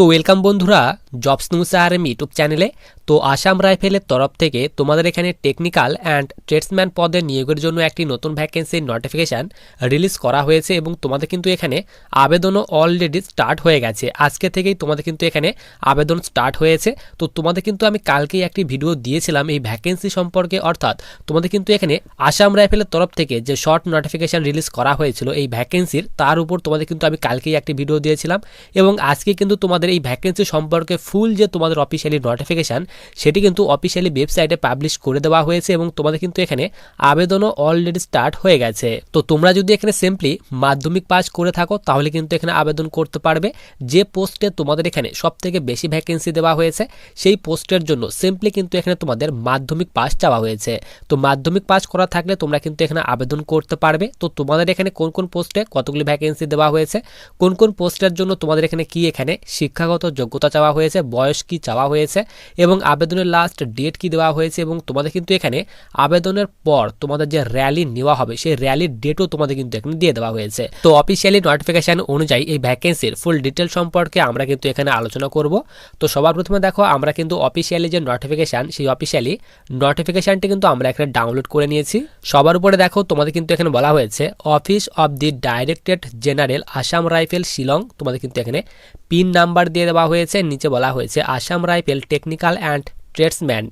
তো ওয়েলকাম বন্ধুরা jobs news R M YouTube চ্যানেলে। তো আসাম রাইফেলের তরফ থেকে তোমাদের এখানে টেকনিক্যাল অ্যান্ড ট্রেডসম্যান পদে নিয়োগের জন্য একটি নতুন ভ্যাকেন্সির নোটিফিকেশান রিলিজ করা হয়েছে এবং তোমাদের কিন্তু এখানে আবেদনও অলরেডি স্টার্ট হয়ে গেছে। আজকে থেকেই তোমাদের কিন্তু এখানে আবেদন স্টার্ট হয়েছে। তো তোমাদের কিন্তু আমি কালকেই একটি ভিডিও দিয়েছিলাম এই ভ্যাকেন্সি সম্পর্কে, অর্থাৎ তোমাদের কিন্তু এখানে আসাম রাইফেলের তরফ থেকে যে শর্ট নোটিফিকেশান রিলিজ করা হয়েছিল এই ভ্যাকেন্সির, তার উপর তোমাদের কিন্তু আমি কালকেই একটি ভিডিও দিয়েছিলাম। এবং আজকে কিন্তু তোমাদের এই ভ্যাকেন্সি সম্পর্কে ফুল যে তোমাদের অফিসিয়ালি নোটিফিকেশান সেটি কিন্তু অফিসিয়ালি ওয়েবসাইটে পাবলিশ করে দেওয়া হয়েছে এবং তোমাদের কিন্তু এখানে আবেদনও অলরেডি স্টার্ট হয়ে গেছে। তো তোমরা যদি এখানে সিম্পলি মাধ্যমিক পাস করে থাকো, তাহলে কিন্তু এখানে আবেদন করতে পারবে। যে পোস্টে তোমাদের এখানে সব থেকে বেশি ভ্যাকেন্সি দেওয়া হয়েছে, সেই পোস্টের জন্য সিম্পলি কিন্তু এখানে তোমাদের মাধ্যমিক পাস চাওয়া হয়েছে। তো মাধ্যমিক পাস করা থাকলে তোমরা কিন্তু এখানে আবেদন করতে পারবে। তো তোমাদের এখানে কোন কোন পোস্টে কতগুলি ভ্যাকেন্সি দেওয়া হয়েছে, কোন কোন পোস্টের জন্য তোমাদের এখানে কি এখানে শিক্ষাগত যোগ্যতা চাওয়া হয়েছে বয়স কি চাওয়া হয়েছে এবং আবেদনের লাস্ট ডেট কি দেওয়া হয়েছে এবং তোমাদের কিন্তু এখানে আবেদনের পর তোমাদের যে র্যালি নেওয়া হবে, সেই র্যালির ডেটও তোমাদের কিন্তু এখানে দিয়ে দেওয়া হয়েছে। তো অফিসিয়ালি নোটিফিকেশন অনুযায়ী এই ভ্যাকেন্সির ফুল ডিটেল সম্পর্কে আমরা কিন্তু এখানে আলোচনা করব। তো সবার প্রথমে দেখো, আমরা কিন্তু অফিসিয়ালি যে নোটিফিকেশান সেই অফিসিয়ালি নোটিফিকেশানটি কিন্তু আমরা এখানে ডাউনলোড করে নিয়েছি। সবার উপরে দেখো, তোমাদের কিন্তু এখানে বলা হয়েছে office of the directed general Assam rifle Shillong তোমাদের কিন্তু এখানে পিন নাম্বার দিয়ে দেওয়া হয়েছে, নিচে বলা হয়েছে Assam rifle technical and tradesman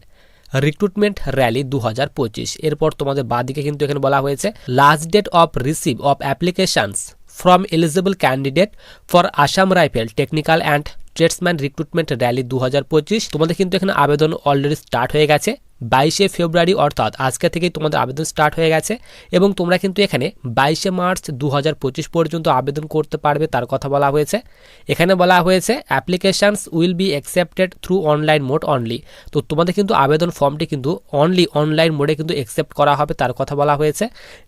recruitment rally দু হাজার পঁচিশ। এরপর তোমাদের বাদিকে কিন্তু এখানে বলা হয়েছে last date of receive of applications from eligible candidate for Assam rifle technical and tradesman recruitment rally দু হাজার পঁচিশ। তোমাদের কিন্তু এখানে আবেদন অলরেডি স্টার্ট হয়ে গেছে। বাইশে ফেব্রুয়ারি অর্থাৎ আজকে থেকেই তোমাদের আবেদন স্টার্ট হয়ে গেছে এবং তোমরা কিন্তু এখানে বাইশে মার্চ দু হাজার পঁচিশ পর্যন্ত আবেদন করতে পারবে, তার কথা বলা হয়েছে। এখানে বলা হয়েছে applications will be accepted through online mode only তো তোমাদের কিন্তু আবেদন ফর্মটি কিন্তু অনলি অনলাইন মোডে কিন্তু অ্যাকসেপ্ট করা হবে, তার কথা বলা হয়েছে।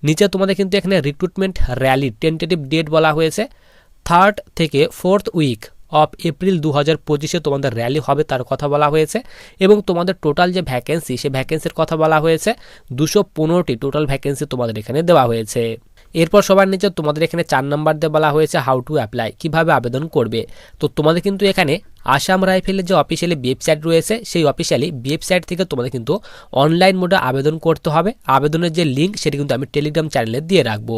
নিচে তোমাদের কিন্তু এখানে রিক্রুটমেন্ট র্যালি টেন্টেটিভ ডেট বলা হয়েছে। থার্ড থেকে ফোর্থ উইক অফ এপ্রিল দু হাজার পঁচিশে তোমাদের র্যালি হবে তার কথা বলা হয়েছে এবং তোমাদের টোটাল যে ভ্যাকেন্সি সে ভ্যাকেন্সির কথা বলা হয়েছে, দুশো পনেরোটি টোটাল ভ্যাকেন্সি তোমাদের এখানে দেওয়া হয়েছে। এরপর সবার নিচে তোমাদের এখানে চার নাম্বার দিয়ে বলা হয়েছে হাউ টু অ্যাপ্লাই কীভাবে আবেদন করবে। তো তোমাদের কিন্তু এখানে আসাম রাইফেলের যে অফিসিয়ালি ওয়েবসাইট রয়েছে, সেই অফিসিয়ালি ওয়েবসাইট থেকে তোমাদের কিন্তু অনলাইন মোডে আবেদন করতে হবে। আবেদনের যে লিঙ্ক, সেটি কিন্তু আমি টেলিগ্রাম চ্যানেলে দিয়ে রাখব।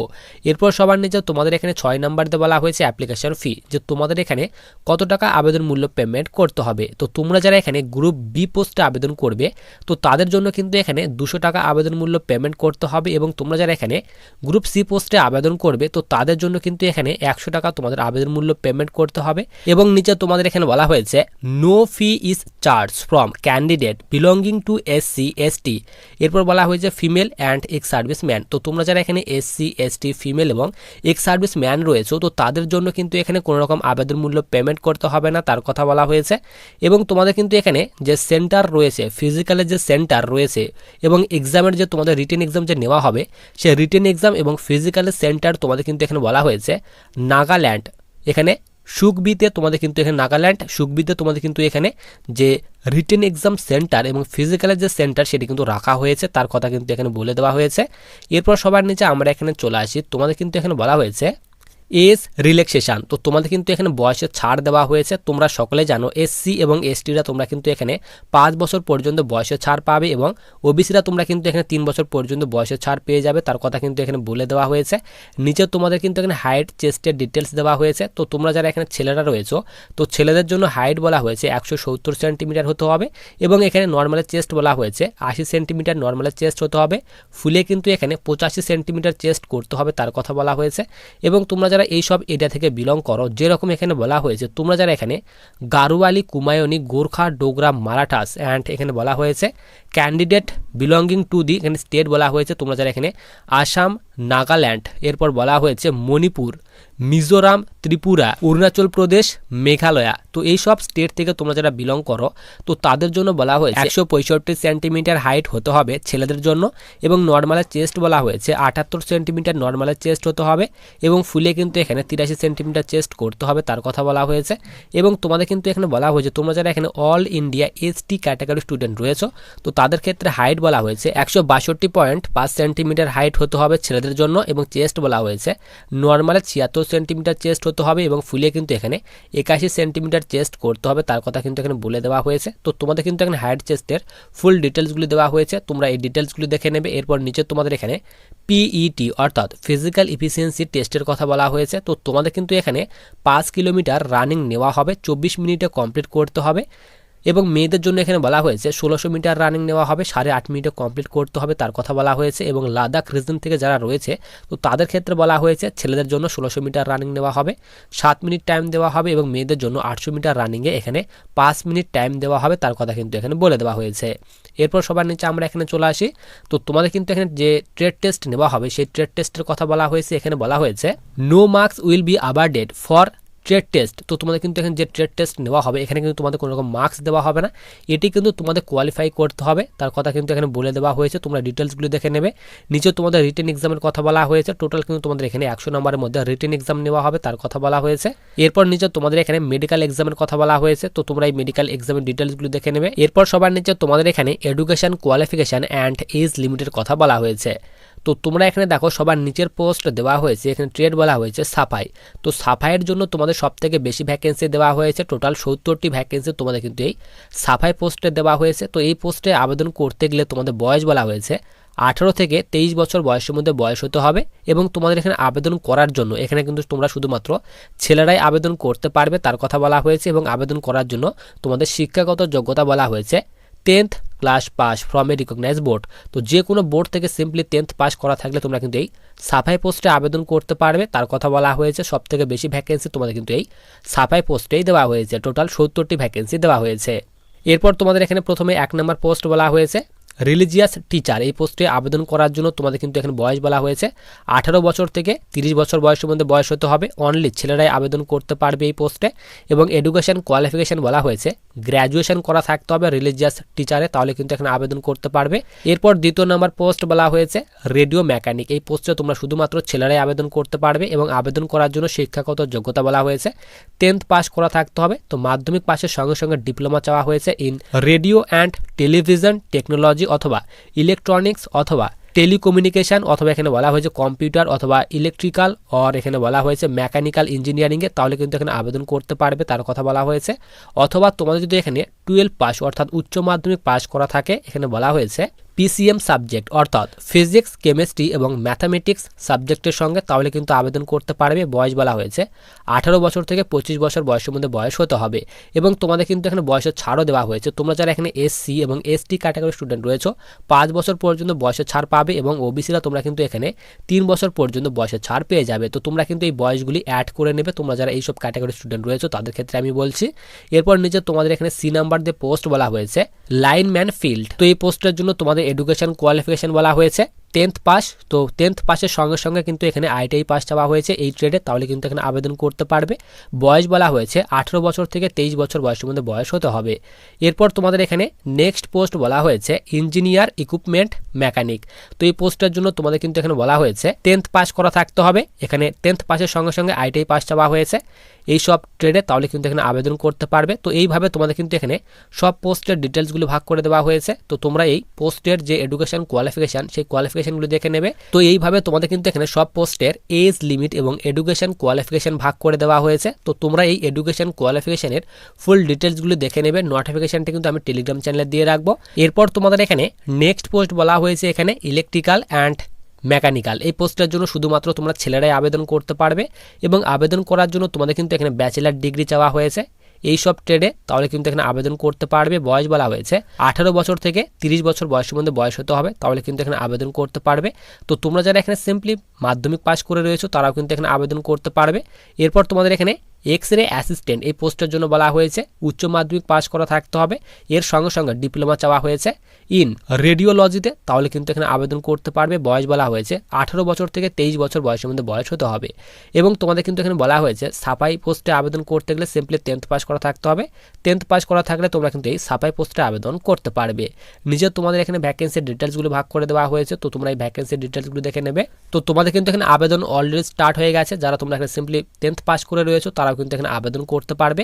এরপর সবার নিচে তোমাদের এখানে ছয় নাম্বার দিয়ে বলা হয়েছে অ্যাপ্লিকেশন ফি, যে তোমাদের এখানে কত টাকা আবেদন মূল্য পেমেন্ট করতে হবে। তো তোমরা যারা এখানে গ্রুপ বি পোস্টে আবেদন করবে, তো তাদের জন্য কিন্তু এখানে দুশো টাকা আবেদন মূল্য পেমেন্ট করতে হবে এবং তোমরা যারা এখানে গ্রুপ সি পোস্টে আবেদন করবে, তো তাদের জন্য কিন্তু এখানে একশো টাকা তোমাদের আবেদন মূল্য পেমেন্ট করতে হবে। এবং নিচে তোমাদের এখানে বলা হয়েছে no fee is charge from candidate belonging to S C S T এরপর বলা হয়েছে female and ex service man তো তোমরা যারা এখানে S C S T female এবং এক্স সার্ভিস ম্যান রয়েছে, তো তাদের জন্য কিন্তু এখানে কোনো রকম আবেদন মূল্য পেমেন্ট করতে হবে না, তার কথা বলা হয়েছে। এবং তোমাদের কিন্তু এখানে যে সেন্টার রয়েছে ফিজিক্যালের যে সেন্টার রয়েছে এবং এক্সামের যে তোমাদের রিটেন এক্সাম যে নেওয়া হবে সে রিটেন এক্সাম এবং ফিজিক্যালের সেন্টার তোমাদের কিন্তু এখানে বলা হয়েছে নাগাল্যান্ড এখানে সুকবিতে তোমাদের কিন্তু এখানে নাগাল্যান্ড সুকবিতে তোমাদের কিন্তু এখানে যে রিটেন এক্সাম সেন্টার এবং ফিজিক্যালের যে সেন্টার সেটি কিন্তু রাখা হয়েছে, তার কথা কিন্তু এখানে বলে দেওয়া হয়েছে। এরপর সবার নিচে আমরা এখানে চলে আসি। তোমাদের কিন্তু এখানে বলা হয়েছে এজ রিল্যাক্সেশন তো তোমাদের কিন্তু এখানে বয়সের ছাড় দেওয়া হয়েছে। তোমরা সকলে জানো এসসি এবং এসটিরা তোমরা কিন্তু এখানে পাঁচ বছর পর্যন্ত বয়সের ছাড় পাবে এবং ওবিসিরা তোমরা কিন্তু এখানে তিন বছর পর্যন্ত বয়সের ছাড় পেয়ে যাবে। তার কথা কিন্তু এখানে বলে দেওয়া হয়েছে। নিচে তোমাদের কিন্তু এখানে হাইট চেস্টের ডিটেলস দেওয়া হয়েছে। তো তোমরা যারা এখানে ছেলেরা রয়েছো, তো ছেলেদের জন্য হাইট বলা হয়েছে একশো সত্তর সেন্টিমিটার হতে হবে এবং এখানে নর্মালের চেস্ট বলা হয়েছে আশি সেন্টিমিটার নর্মালের চেস্ট হতে হবে। ফুলে কিন্তু এখানে পঁচাশি সেন্টিমিটার চেস্ট করতে হবে তার কথা বলা হয়েছে। এবং তোমরা যারা এই সব এরিয়া থেকে বিলং করো। যেরকম এখানে বলা হয়েছে, তোমরা যারা এখানে গারুয়ালি, কুমায়নি, গোর্খা, ডোগরা, মারাঠাস অ্যান্ড এখানে বলা হয়েছে ক্যান্ডিডেট বিলঙ্গিং টু দি এখানে স্টেট বলা হয়েছে, তোমরা যারা এখানে আসাম, নাগাল্যান্ড, এরপর বলা হয়েছে মণিপুর, মিজোরাম, ত্রিপুরা, অরুণাচল প্রদেশ, মেঘালয়া। তো এই সব স্টেট থেকে তোমরা যারা বিলং করো, তো তাদের জন্য বলা হয়েছে একশো পঁয়ষট্টি সেন্টিমিটার হাইট হতে হবে ছেলেদের জন্য এবং নর্মালের চেস্ট বলা হয়েছে আটাত্তর সেন্টিমিটার নর্মালের চেস্ট হতে হবে এবং ফুলে কিন্তু এখানে তিরাশি সেন্টিমিটার চেস্ট করতে হবে তার কথা বলা হয়েছে। এবং তোমাদের কিন্তু এখানে বলা হয়েছে, তোমরা যারা এখানে all India ST category student রয়েছে, তো তাদের ক্ষেত্রে হাইট বলা হয়েছে। একশো বাষট্টি পয়েন্ট পাঁচ সেন্টিমিটার হাইট হতে হবে ছেলেদের জন্য এবং চেস্ট বলা হয়েছে। নর্মালে ছিয়াত্তর সেন্টিমিটার চেস্ট হতে হবে এবং ফুলিয়ে কিন্তু এখানে একাশি সেন্টিমিটার চেস্ট করতে হবে। তার কথা কিন্তু এখানে বলে দেওয়া হয়েছে। তো তোমাদের কিন্তু এখানে হাইট চেস্টের ফুল ডিটেলসগুলি দেওয়া হয়েছে। তোমরা এই ডিটেলসগুলি দেখে নেবে। এরপর নিচে তোমাদের এখানে পিইটি অর্থাৎ ফিজিক্যাল ইফিসিয়েন্সি টেস্টের কথা বলা হয়েছে। তো তোমাদের কিন্তু এখানে পাঁচ কিলোমিটার রানিং নেওয়া হবে। চব্বিশ মিনিটে কমপ্লিট করতে হবে। এবং মেয়েদের জন্য এখানে বলা হয়েছে, ষোলোশো মিটার রানিং নেওয়া হবে, সাড়ে আট মিনিটে কমপ্লিট করতে হবে, তার কথা বলা হয়েছে এবং লাদাখ রিজন থেকে যারা রয়েছে, তো তাদের ক্ষেত্রে বলা হয়েছে ছেলেদের জন্য ষোলোশো মিটার রানিং নেওয়া হবে, সাত মিনিট টাইম দেওয়া হবে এবং মেয়েদের জন্য আটশো মিটার রানিংয়ে এখানে পাঁচ মিনিট টাইম দেওয়া হবে, তার কথা কিন্তু এখানে বলে দেওয়া হয়েছে। এরপর সবার নিচে আমরা এখানে চলে আসি, তো তোমাদের কিন্তু এখানে যে ট্রেড টেস্ট নেওয়া হবে, সেই ট্রেড টেস্টের কথা বলা হয়েছে, এখানে বলা হয়েছে no marks will be awarded for trade test তো তোমাদের কিন্তু এখানে যে ট্রেড টেস্ট নেওয়া হবে, এখানে কিন্তু তোমাদের কোনো রকম মার্কস দেওয়া হবে না। এটি কিন্তু তোমাদের কোয়ালিফাই করতে হবে। তার কথা কিন্তু এখানে বলে দেওয়া হয়েছে, তোমরা ডিটেলসগুলো দেখে নেবে। নিচে তোমাদের রিটেন এক্সামের কথা বলা হয়েছে। টোটাল কিন্তু তোমাদের এখানে একশো নম্বরের মধ্যে রিটেন এক্সাম নেওয়া হবে, তার কথা বলা হয়েছে। এরপর নিচে তোমাদের এখানে মেডিকেল এক্সামের কথা বলা হয়েছে, তো তোমরা এই মেডিকেল এক্সামের ডিটেলসগুলো দেখে নেবে। এরপর সবার নিচে তোমাদের এখানে এডুকেশন কোয়ালিফিকেশন অ্যান্ড এজ লিমিটের কথা বলা হয়েছে। তো তোমরা এখানে দেখো সবার নিচের পোস্ট দেওয়া হয়েছে, এখানে ট্রেড বলা হয়েছে সাফাই তো সাফাইয়ের জন্য তোমাদের সব থেকে বেশি ভ্যাকেন্সি দেওয়া হয়েছে টোটাল সত্তরটি ভ্যাকেন্সি তোমাদের কিন্তু এই সাফাই পোস্টে দেওয়া হয়েছে। তো এই পোস্টে আবেদন করতে গেলে তোমাদের বয়স বলা হয়েছে আঠারো থেকে তেইশ বছর বয়সের মধ্যে বয়স হতে হবে এবং তোমাদের এখানে আবেদন করার জন্য, এখানে কিন্তু তোমরা শুধুমাত্র ছেলেরাই আবেদন করতে পারবে, তার কথা বলা হয়েছে এবং আবেদন করার জন্য তোমাদের শিক্ষাগত যোগ্যতা বলা হয়েছে। Tenth class pass from a recognise board তো যে কোনো বোর্ড থেকে সিম্পলি টেন্থ পাস করা থাকলে তোমরা কিন্তু এই সাফাই পোস্টে আবেদন করতে পারবে। তার কথা বলা হয়েছে সব থেকে বেশি ভ্যাকেন্সি তোমাদের কিন্তু এই সাফাই পোস্টেই দেওয়া হয়েছে। টোটাল সত্তরটি ভ্যাকেন্সি দেওয়া হয়েছে। এরপর তোমাদের এখানে প্রথমে এক নম্বর পোস্ট বলা হয়েছে রিলিজিয়াস টিচার এই পোস্টে আবেদন করার জন্য তোমাদের কিন্তু এখানে বয়স বলা হয়েছে, আঠারো বছর থেকে তিরিশ বছর বয়সের মধ্যে বয়স হতে হবে। অনলি ছেলেরাই আবেদন করতে পারবে এই পোস্টে এবং এডুকেশন কোয়ালিফিকেশন বলা হয়েছে গ্র্যাজুয়েশন করা থাকতে হবে রিলিজিয়াস টিচারে তাহলে কিন্তু এখানে আবেদন করতে পারবে। এরপর দ্বিতীয় নম্বর পোস্ট বলা হয়েছে রেডিও মেকানিক এই পোস্টে তোমরা শুধুমাত্র ছেলেরাই আবেদন করতে পারবে এবং আবেদন করার জন্য শিক্ষাগত যোগ্যতা বলা হয়েছে। টেন্থ পাস করা থাকতে হবে, তো মাধ্যমিক পাশের সঙ্গে সঙ্গে ডিপ্লোমা চাওয়া হয়েছে in radio and television technology অথবা ইলেকট্রনিক্স অথবা টেলিকমিউনিকেশন অথবা এখানে বলা হয়েছে কম্পিউটার অথবা ইলেকট্রিক্যাল অর এখানে বলা হয়েছে মেকানিক্যাল ইঞ্জিনিয়ারিংয়ে তাহলে কিন্তু এখানে আবেদন করতে পারবে, তার কথা বলা হয়েছে। অথবা তোমাদের যদি এখানে টুয়েলভ পাস, অর্থাৎ উচ্চ মাধ্যমিক পাস করা থাকে, এখানে বলা হয়েছে। পিসিএম সাবজেক্ট অর্থাৎ ফিজিক্স কেমিস্ট্রি এবং ম্যাথামেটিক্স সাবজেক্টের সঙ্গে তাহলে কিন্তু আবেদন করতে পারবে, বয়স বলা হয়েছে। আঠারো বছর থেকে পঁচিশ বছর বয়সের মধ্যে বয়স হতে হবে এবং তোমাদের কিন্তু এখানে বয়সের ছাড়ও দেওয়া হয়েছে। তোমরা যারা এখানে এসসি এবং এসটি ক্যাটাগরি স্টুডেন্ট রয়েছে, পাঁচ বছর পর্যন্ত বয়সের ছাড় পাবে এবং ওবিসিরা তোমরা কিন্তু এখানে তিন বছর পর্যন্ত বয়সের ছাড় পেয়ে যাবে। তো তোমরা কিন্তু এই বয়সগুলি অ্যাড করে নেবে, তোমরা যারা এইসব ক্যাটাগরি স্টুডেন্ট রয়েছে, তাদের ক্ষেত্রে আমি বলছি। এরপর নিচে তোমাদের এখানে সি নাম্বার দিয়ে পোস্ট বলা হয়েছে, লাইনম্যান ফিল্ড। তো এই পোস্টের জন্য তোমাদের এডুকেশন কোয়ালিফিকেশন বলা হয়েছে। টেন্থ পাস তো টেন্থ পাসের সঙ্গে সঙ্গে কিন্তু এখানে আইটিআই পাস চাওয়া হয়েছে এই ট্রেডে তাহলে কিন্তু এখানে আবেদন করতে পারবে। বয়স বলা হয়েছে আঠেরো বছর থেকে তেইশ বছর বয়সের মধ্যে বয়স হতে হবে। এরপর তোমাদের এখানে নেক্সট পোস্ট বলা হয়েছে ইঞ্জিনিয়ার ইকুইপমেন্ট মেকানিক তো এই পোস্টের জন্য তোমাদের কিন্তু এখানে বলা হয়েছে টেন্থ পাস করা থাকতে হবে। এখানে টেন্থ পাসের সঙ্গে সঙ্গে আইটিআই পাস চাওয়া হয়েছে। এই সব ট্রেডে তাহলে কিন্তু এখানে আবেদন করতে পারবে। তো এইভাবে তোমাদের কিন্তু এখানে সব পোস্টের ডিটেলসগুলো ভাগ করে দেওয়া হয়েছে। তো তোমরা এই পোস্টের যে এডুকেশন কোয়ালিফিকেশান সেই কোয়ালিফিকেশানগুলো দেখে নেবে। তো এইভাবে তোমাদের কিন্তু এখানে সব পোস্টের এজ লিমিট এবং এডুকেশন কোয়ালিফিকেশন ভাগ করে দেওয়া হয়েছে। তো তোমরা এই এডুকেশন কোয়ালিফিকেশানের ফুল ডিটেলসগুলো দেখে নেবে। নোটিফিকেশানটা কিন্তু আমি টেলিগ্রাম চ্যানেলে দিয়ে রাখব। এরপর তোমাদের এখানে নেক্সট পোস্ট বলা হয়েছে এখানে ইলেকট্রিক্যাল অ্যান্ড মেকানিক্যাল এই পোস্টের জন্য শুধুমাত্র তোমরা ছেলেরাই আবেদন করতে পারবে এবং আবেদন করার জন্য তোমাদের কিন্তু এখানে ব্যাচেলার ডিগ্রি চাওয়া হয়েছে। এই সব ট্রেডে তাহলে কিন্তু এখানে আবেদন করতে পারবে। বয়স বলা হয়েছে আঠারো বছর থেকে তিরিশ বছর বয়সের মধ্যে বয়স হতে হবে, তাহলে কিন্তু এখানে আবেদন করতে পারবে। তো তোমরা যারা এখানে সিম্পলি মাধ্যমিক পাস করে রয়েছো, তারাও কিন্তু এখানে আবেদন করতে পারবে। এরপর তোমাদের এখানে এক্স রে অ্যাসিস্ট্যান্ট এই পোস্টের জন্য বলা হয়েছে। উচ্চ মাধ্যমিক পাশ করা থাকতে হবে। এর সঙ্গে সঙ্গে ডিপ্লোমা চাওয়া হয়েছে। ইন রেডিওলজিতে তাহলে কিন্তু এখানে আবেদন করতে পারবে বয়স বলা হয়েছে। আঠারো বছর থেকে তেইশ বছর বয়সের মধ্যে বয়স হতে হবে। এবং তোমাদের কিন্তু এখানে বলা হয়েছে সাফাই পোস্টে আবেদন করতে গেলে সিম্পলি টেন্থ পাস করা থাকতে হবে। টেন্থ পাস করা থাকলে তোমরা কিন্তু এই সাফাই পোস্টে আবেদন করতে পারবে। নিজে তোমাদের এখানে ভ্যাকেন্সির ডিটেলসগুলো ভাগ করে দেওয়া হয়েছে, তো তোমরা এই ভ্যাকেন্সির ডিটেলসগুলো দেখে নেবে। তো তোমাদের কিন্তু এখানে আবেদন অলরেডি স্টার্ট হয়ে গেছে। যারা তোমরা এখানে সিম্পলি টেন্থ পাস করে রয়েছো তারাও কিন্তু এখানে আবেদন করতে পারবে।